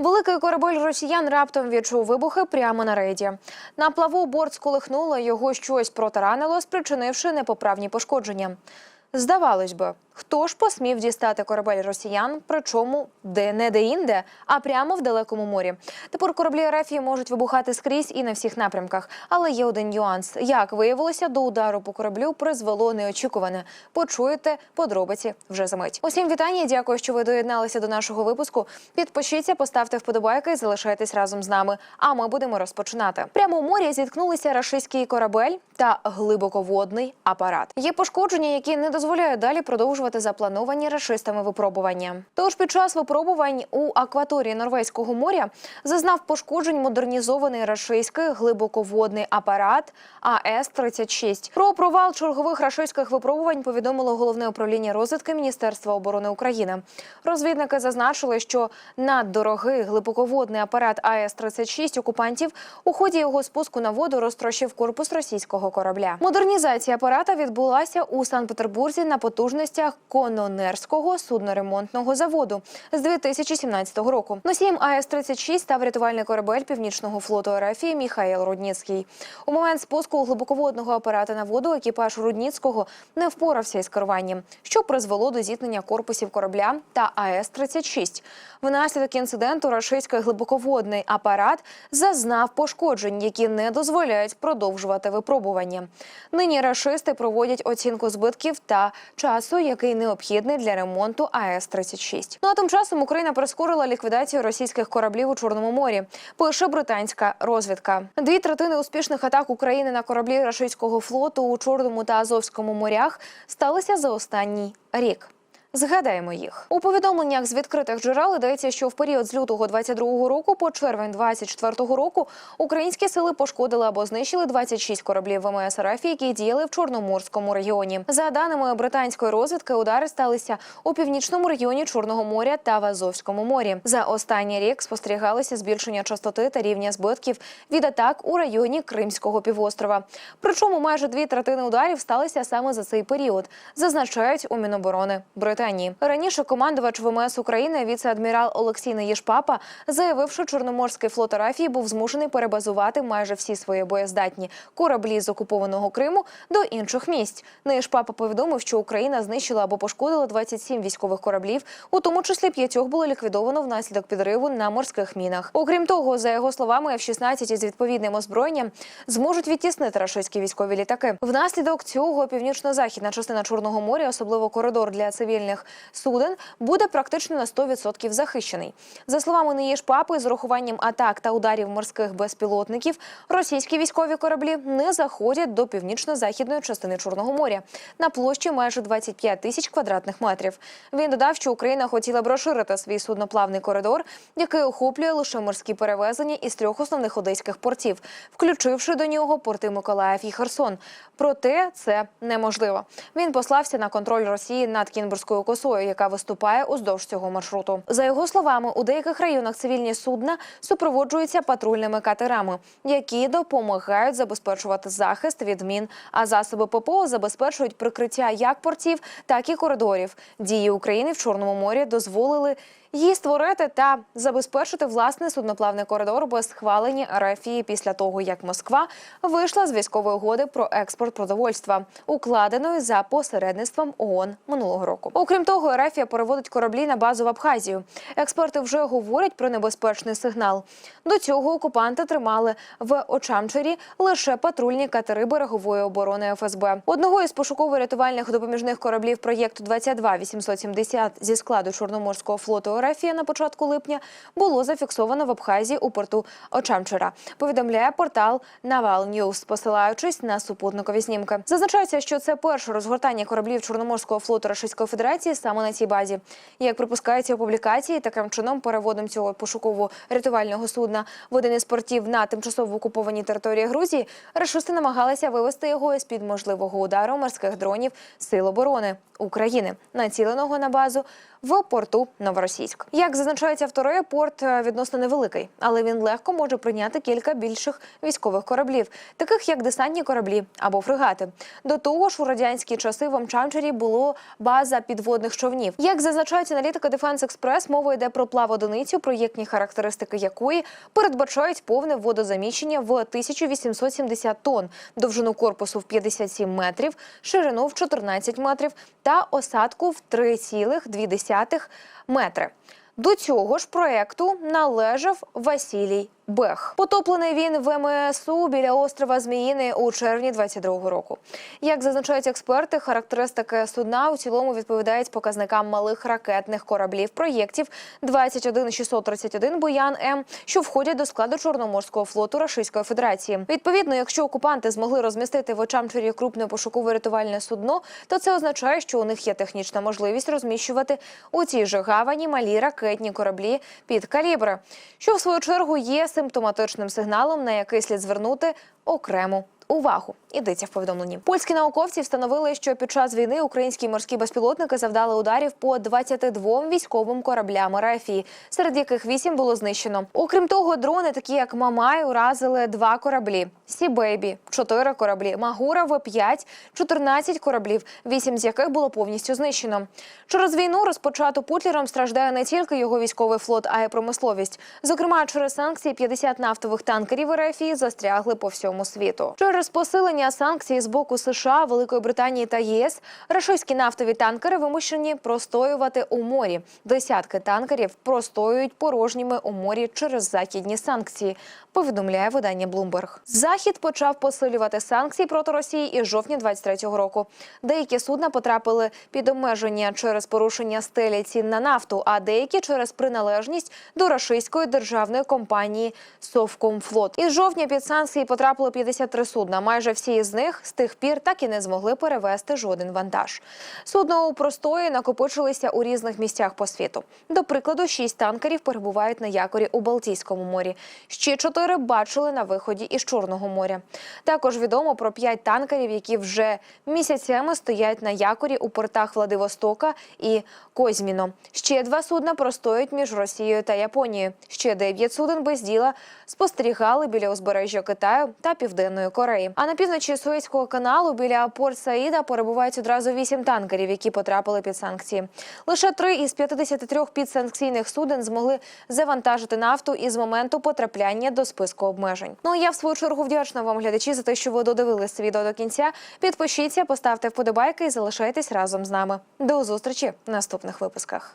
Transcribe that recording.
Великий корабель росіян раптом відчув вибухи прямо на рейді. На плаву борт сколихнуло, його щось протаранило, спричинивши непоправні пошкодження. Здавалось би, хто ж посмів дістати корабель росіян, причому де не де-інде, а прямо в далекому морі. Тепер кораблі РФ можуть вибухати скрізь і на всіх напрямках. Але є один нюанс. Як виявилося, до удару по кораблю призвело неочікуване. Почуєте подробиці вже за мить. Усім вітання. Дякую, що ви доєдналися до нашого випуску. Підпишіться, поставте вподобайки і залишайтесь разом з нами. А ми будемо розпочинати. Прямо у морі зіткнулися рашистський корабель та глибоководний апарат. Є пошкодження, які не дозволяють далі продовжувати заплановані рашистами випробування. Тож під час випробувань у акваторії Норвезького моря зазнав пошкоджень модернізований рашистський глибоководний апарат АС-36. Про провал чергових рашистських випробувань повідомило головне управління розвідки Міністерства оборони України. Розвідники зазначили, що наддорогий глибоководний апарат АС-36 окупантів у ході його спуску на воду розтрощив корпус російського корабля. Модернізація апарата відбулася у Санкт-Петербурзі на потужностях Кононерського судноремонтного заводу з 2017 року. Носієм АС-36 став рятувальний корабель північного флоту РФ Міхаїл Рудніцький. У момент спуску глибоководного апарата на воду екіпаж Рудніцького не впорався із керуванням, що призвело до зіткнення корпусів корабля та АС-36. Внаслідок інциденту рашистський глибоководний апарат зазнав пошкоджень, які не дозволяють продовжувати випробування. Нині рашисти проводять оцінку збитків та часу, який необхідний для ремонту АЕС 36 Ну а тим часом Україна прискорила ліквідацію російських кораблів у Чорному морі. Пише британська розвідка. Дві третини успішних атак України на кораблі рашистського флоту у Чорному та Азовському морях сталися за останній рік. Згадаємо їх у повідомленнях з відкритих джерел йдеться, що в період з лютого 22-го року по червень 24-го року українські сили пошкодили або знищили 26 кораблів ВМС РФ, які діяли в Чорноморському регіоні. За даними британської розвідки, удари сталися у північному регіоні Чорного моря та в Азовському морі. За останній рік спостерігалося збільшення частоти та рівня збитків від атак у районі Кримського півострова. Причому майже дві третини ударів сталися саме за цей період, зазначають у Міноборони Британії. Раніше командувач ВМС України віце-адмірал Олексій Неєшпапа заявив, що Чорноморський флот Арафії був змушений перебазувати майже всі свої боєздатні кораблі з окупованого Криму до інших місць. Неєшпапа повідомив, що Україна знищила або пошкодила 27 військових кораблів, у тому числі п'ятьох було ліквідовано внаслідок підриву на морських мінах. Окрім того, за його словами, F-16 із відповідним озброєнням зможуть відтіснити рашистські військові літаки. Внаслідок цього північно-західна частина Чорного моря, особливо коридор для цивільних суден, буде практично на 100% захищений. За словами Неєшпапи, з урахуванням атак та ударів морських безпілотників, російські військові кораблі не заходять до північно-західної частини Чорного моря на площі майже 25 тисяч квадратних метрів. Він додав, що Україна хотіла б розширити свій судноплавний коридор, який охоплює лише морські перевезення із трьох основних одеських портів, включивши до нього порти Миколаїв і Херсон. Проте це неможливо. Він послався на контроль Росії над Кінбурзькою косою, яка виступає уздовж цього маршруту. За його словами, у деяких районах цивільні судна супроводжуються патрульними катерами, які допомагають забезпечувати захист від мін. А засоби ППО забезпечують прикриття як портів, так і коридорів. Дії України в Чорному морі дозволили її створити та забезпечити власний судноплавний коридор без схвалення РФІ після того, як Москва вийшла з військової угоди про експорт продовольства, укладеної за посередництвом ООН минулого року. Окрім того, РФія переводить кораблі на базу в Абхазію. Експерти вже говорять про небезпечний сигнал. До цього окупанти тримали в Очамчері лише патрульні катери берегової оборони ФСБ. Одного із пошуково-рятувальних допоміжних кораблів проєкту 22 870 зі складу Чорноморського флоту Ерефія на початку липня було зафіксовано в Абхазії у порту Очамчера. Повідомляє портал Naval News, посилаючись на супутникові знімки. Зазначається, що це перше розгортання кораблів Чорноморського флоту Російської Федерації саме на цій базі. Як припускається у публікації, таким чином переводом цього пошуково-рятувального судна в один із портів на тимчасово окупованій території Грузії рашисти намагалися вивести його із під можливого удару морських дронів Сил оборони України, націленого на базу в порту Новоросійськ. Як зазначають автори, порт е, відносно невеликий, але він легко може прийняти кілька більших військових кораблів, таких як десантні кораблі або фрегати. До того ж, у радянські часи в Амчанчері було база підводних човнів. Як зазначають аналітики Defense Express, мова йде про плаводиницю, проєктні характеристики якої передбачають повне водозаміщення в 1870 тонн, довжину корпусу в 57 метрів, ширину в 14 метрів та осадку в 3,2 метри. До цього ж проекту належав Василій Бех. Потоплений він в МСУ біля острова Зміїни у червні 22-го року. Як зазначають експерти, характеристики судна у цілому відповідають показникам малих ракетних кораблів проєктів 21631 Боян М, що входять до складу Чорноморського флоту Російської Федерації. Відповідно, якщо окупанти змогли розмістити в Очамчері крупне пошуково-рятувальне судно, то це означає, що у них є технічна можливість розміщувати у цій же гавані малі ракетні кораблі під калібри, що в свою чергу є симптоматичним сигналом, на який слід звернути окрему. Увагу ідеться в повідомленні. Польські науковці встановили, що під час війни українські морські безпілотники завдали ударів по 22 військовим кораблям РФ, серед яких 8 було знищено. Окрім того, дрони, такі як Мамай, уразили два кораблі: Сі-Бейбі, 4 кораблі, Магура В-5, 14 кораблів, 8 з яких було повністю знищено. Через війну, розпочату Путлером, страждає не тільки його військовий флот, а й промисловість. Зокрема, через санкції 50 нафтових танкерів РФ застрягли по всьому світу. Через посилення санкцій з боку США, Великої Британії та ЄС рашистські нафтові танкери вимушені простоювати у морі. Десятки танкерів простоюють порожніми у морі через західні санкції. Повідомляє видання Bloomberg. Захід почав посилювати санкції проти Росії із жовтня 23-го року. Деякі судна потрапили під обмеження через порушення стелі цін на нафту, а деякі через приналежність до рашистської державної компанії Совкомфлот. Із жовтня під санкції потрапило 53 судна. Майже всі з них з тих пір так і не змогли перевезти жоден вантаж. Судна у простої накопичилися у різних місцях по світу. До прикладу, шість танкерів перебувають на якорі у Балтійському морі. Ще чотири бачили на виході із Чорного моря. Також відомо про п'ять танкерів, які вже місяцями стоять на якорі у портах Владивостока і Козьміно. Ще два судна простоють між Росією та Японією. Ще дев'ять суден без діла спостерігали біля узбережжя Китаю та Південної Кореї. А на півночі Суецького каналу біля порт Саїда перебувають одразу вісім танкерів, які потрапили під санкції. Лише три із 53 підсанкційних суден змогли завантажити нафту із моменту потрапляння до списку обмежень. Ну я в свою чергу вдячна вам, глядачі, за те, що ви додивились відео до кінця. Підпишіться, поставте вподобайки і залишайтесь разом з нами. До зустрічі в наступних випусках.